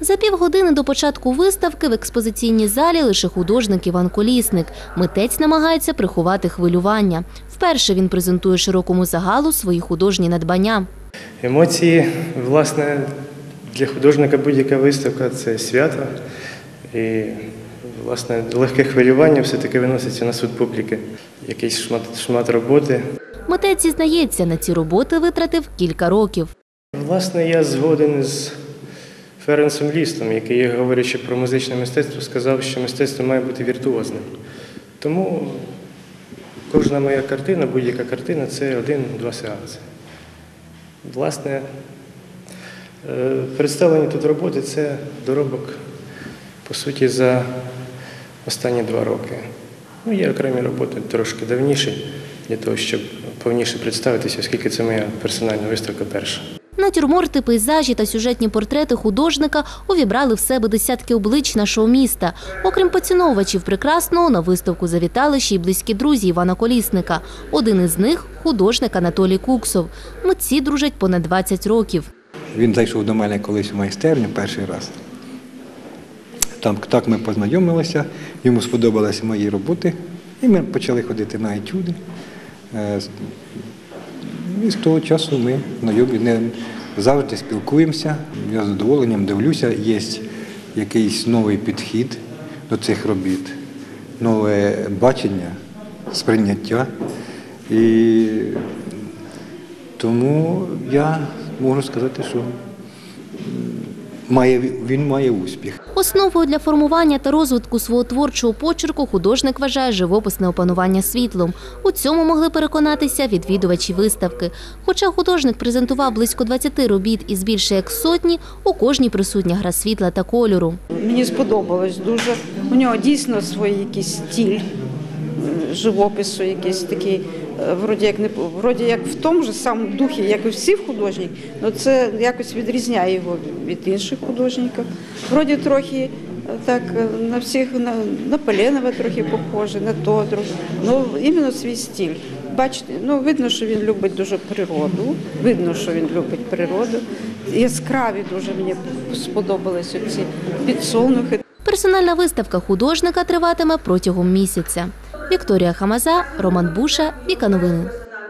За півгодини до початку виставки в експозиційній залі лише художник Іван Колісник. Митець намагається приховати хвилювання. Вперше він презентує широкому загалу свої художні надбання. Емоції, власне, для художника будь-яка виставка це свято. І, власне, легке хвилювання все-таки виноситься на суд публіки. Якийсь шмат, шмат роботи. Митець зізнається, на ці роботи витратив кілька років. Власне, я згоден з Ференсом Лістом, який, говорячи про музичне мистецтво, сказав, що мистецтво має бути віртуозним. Тому кожна моя картина, будь-яка картина це один-два сеанси. Власне, е, представлені тут роботи це доробок, по суті, за останні два роки. Ну, є окремі роботи трошки давніші, для того, щоб повніше представитися, оскільки це моя персональна виставка перша. Натюрморти, пейзажі та сюжетні портрети художника увібрали в себе десятки облич нашого міста. Окрім поціновувачів прекрасного, на виставку завітали ще й близькі друзі Івана Колісника. Один із них художник Анатолій Куксов. Митці дружать понад 20 років. Він зайшов до мене колись у майстерню перший раз. Там так ми познайомилися, йому сподобалися мої роботи, і ми почали ходити на етюди. Е, І з того часу ми знайомі, завжди спілкуємося. Я з задоволенням дивлюся, є якийсь новий підхід до цих робіт, нове бачення, сприйняття. І тому я можу сказати, що має, він має успіх. Основою для формування та розвитку свого творчого почерку художник вважає живописне опанування світлом. У цьому могли переконатися відвідувачі виставки. Хоча художник презентував близько 20 робіт із більше як сотні, у кожній присутня гра світла та кольору. Мені сподобалось дуже. У нього дійсно свій якийсь стиль е, живопису, якийсь такий, вроді як не вроді як в тому ж самому духі, як і всі художники, але це якось відрізняє його від інших художників. Вроді трохи е, так е, на всіх на, на Поленова трохи похоже, на то трохи. Ну іменно свій стиль. Бачите, ну видно, що він любить дуже природу. Видно, що він любить природу. Яскраві дуже мені сподобалися ці підсолнухи. Персональна виставка художника триватиме протягом місяця. Вікторія Хамаза, Роман Буша, Віка Новини.